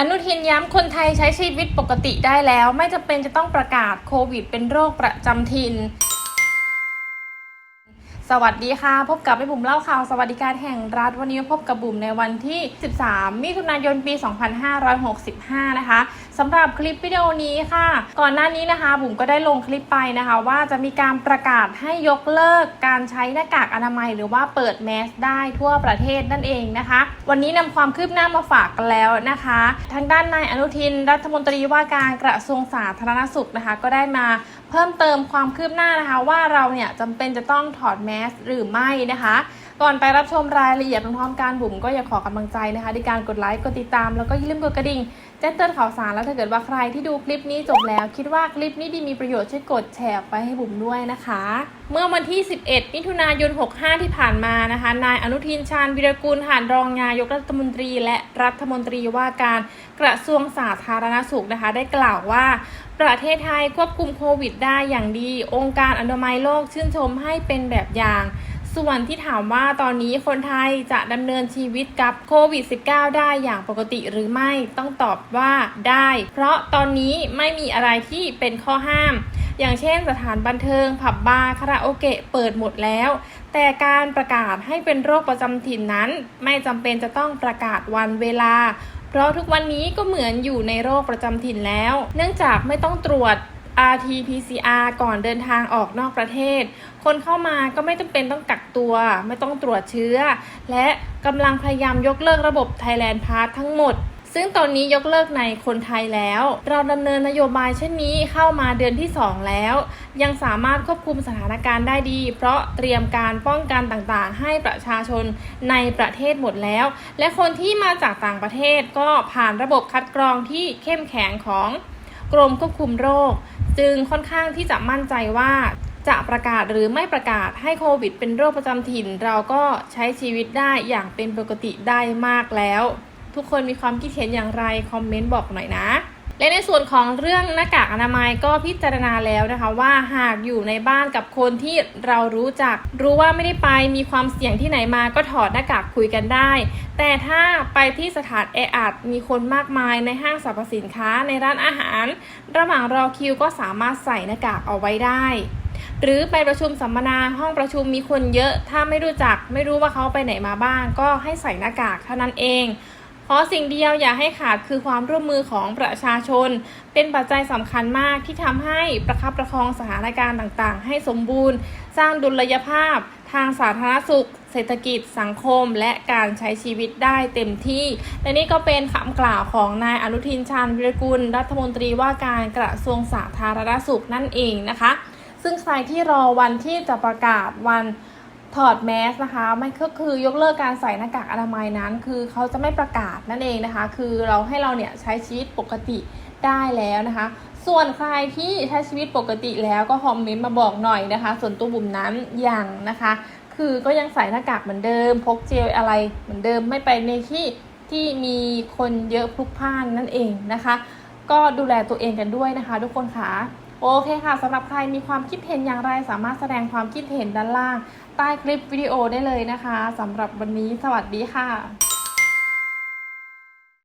อนุทินย้ำคนไทยใช้ชีวิตปกติได้แล้ว ไม่จำเป็นจะต้องประกาศโควิดเป็นโรคประจำถิ่น สวัสดีค่ะ พบกับแม่บุ๋มเล่าข่าวสวัสดิการแห่งรัฐวันนี้พบกับบุ๋มในวันที่ 13 มิถุนายนปี 2565 นะคะสำหรับคลิปวิดีโอนี้ค่ะ ก่อนหน้านี้นะคะบุ๋มก็ได้ลงคลิปไปนะคะ ว่าจะมีการประกาศให้ยกเลิกการใช้หน้ากากอนามัย หรือว่าเปิดแมสได้ทั่วประเทศนั่นเองนะคะ วันนี้นำความคืบหน้ามาฝากกันแล้วนะคะ ทางด้านนายอนุทินรัฐมนตรีว่าการกระทรวงสาธารณสุขนะคะ ก็ได้มา เพิ่มเติมความคืบหน้านะคะ ว่าเราเนี่ยจำเป็นจะต้องถอดแมสหรือไม่นะคะ ก่อนไปรับชมรายละเอียดพร้อมๆกันบุ๋มก็อยากขอกำลังใจนะคะในการกดไลค์กดติดตาม แล้วก็อย่าลืมกดกระดิ่งแจ้งเตือนข่าวสารแล้วถ้าเกิดว่าใครที่ดูคลิปนี้จบแล้ว คิดว่าคลิปนี้ดีมีประโยชน์ช่วยกดแชร์ไปให้บุ๋มด้วยนะคะ เมื่อวันที่ 11 มิถุนายน 65 ที่ผ่านมานะคะนายอนุทินชาญวิรกูลหานรองนายกรัฐมนตรี และรัฐมนตรีว่าการกระทรวงสาธารณสุขนะคะ ได้กล่าวว่า ประเทศไทยควบคุมโควิดได้อย่างดี องค์การอนามัยโลกชื่นชมให้เป็นแบบอย่าง ส่วนที่ถามว่าตอนนี้คนไทยจะดำเนินชีวิตกับโควิด -19 ได้อย่างปกติหรือไม่ต้องตอบว่าได้ เพราะตอนนี้ไม่มีอะไรที่เป็นข้อห้าม อย่างเช่นสถานบันเทิง ผับบาร์คาราโอเกะเปิดหมดแล้ว แต่การประกาศให้เป็นโรคประจำถิ่นนั้น ไม่จำเป็นจะต้องประกาศวันเวลา เพราะทุกวันนี้ก็เหมือนอยู่ในโรคประจำถิ่นแล้ว เนื่องจากไม่ต้องตรวจ RT-PCR ก่อนเดินทางออกนอกประเทศ คนเข้ามาก็ไม่จำเป็นต้องกักตัว ไม่ต้องตรวจเชื้อ และกำลังพยายามยกเลิกระบบ Thailand Pass ทั้งหมด ซึ่งตอนนี้ยกเลิกในคนไทยแล้ว เราดำเนินนโยบายเช่นนี้เข้ามาเดือนที่ 2 แล้ว ยังสามารถควบคุมสถานการณ์ได้ดี เพราะเตรียมการป้องกันต่างๆ ให้ประชาชนในประเทศหมดแล้ว และคนที่มาจากต่างประเทศก็ผ่านระบบคัดกรองที่เข้มแข็งของกรมควบคุมโรค จึงค่อนข้างที่จะมั่นใจว่าจะประกาศหรือไม่ประกาศให้โควิด เป็นโรคประจำถิ่น เราก็ใช้ชีวิตได้อย่างเป็นปกติได้มากแล้ว ทุกคนมีความคิดเห็นอย่างไร คอมเมนต์บอกหน่อยนะ และในส่วนของเรื่องหน้ากากอนามัยก็พิจารณาแล้วนะคะว่าหากอยู่ในบ้านกับคนที่เรารู้จัก รู้ว่าไม่ได้ไปมีความเสี่ยงที่ไหนมาก็ถอดหน้ากากคุยกันได้ แต่ถ้าไปที่สถานแออัดมีคนมากมายในห้างสรรพสินค้าในร้านอาหาร ระหว่างรอคิวก็สามารถใส่หน้ากากเอาไว้ได้หรือไปประชุมสัมมนาห้องประชุมมีคนเยอะ ถ้าไม่รู้จัก ไม่รู้ว่าเขาไปไหนมาบ้าง ก็ให้ใส่หน้ากากเท่านั้นเอง เพราะสิ่งเดียวอย่าให้ขาดคือความร่วมมือของประชาชน เป็นปัจจัยสำคัญมากที่ทำให้ประคับประคองสถานการณ์ต่างๆ ให้สมบูรณ์ สร้างดุลยภาพ ทางสาธารณสุข เศรษฐกิจ สังคม และการใช้ชีวิตได้เต็มที่ และนี่ก็เป็นคำกล่าวของนายอนุทินชาญวิรกุล รัฐมนตรีว่าการกระทรวงสาธารณสุขนั่นเองนะคะ ซึ่งใครที่รอวันที่จะประกาศวัน ถอดแมสนะคะไม่ก็คือยกเลิกการใส่หน้ากากอนามัยนั้น คือเขาจะไม่ประกาศนั่นเองนะคะ คือเราให้เราเนี่ยใช้ชีวิตปกติได้แล้วนะคะ ส่วนใครที่ใช้ชีวิตปกติแล้วก็คอมเมนต์มาบอกหน่อยนะคะ ส่วนตัวบุ๋มนั้นอยังนะคะ คือก็ยังใส่หน้ากากเหมือนเดิม พกเจลอะไรเหมือนเดิมไม่ไปในที่ที่มีคนเยอะพลุกพล่านนั่นเองนะคะ ก็ดูแลตัวเองกันด้วยนะคะ ทุกคนค่ะ โอเคค่ะสำหรับใครมีความคิดเห็นอย่างไร สามารถแสดงความคิดเห็นด้านล่าง ใต้คลิปวิดีโอได้เลยนะคะสำหรับวันนี้สวัสดีค่ะ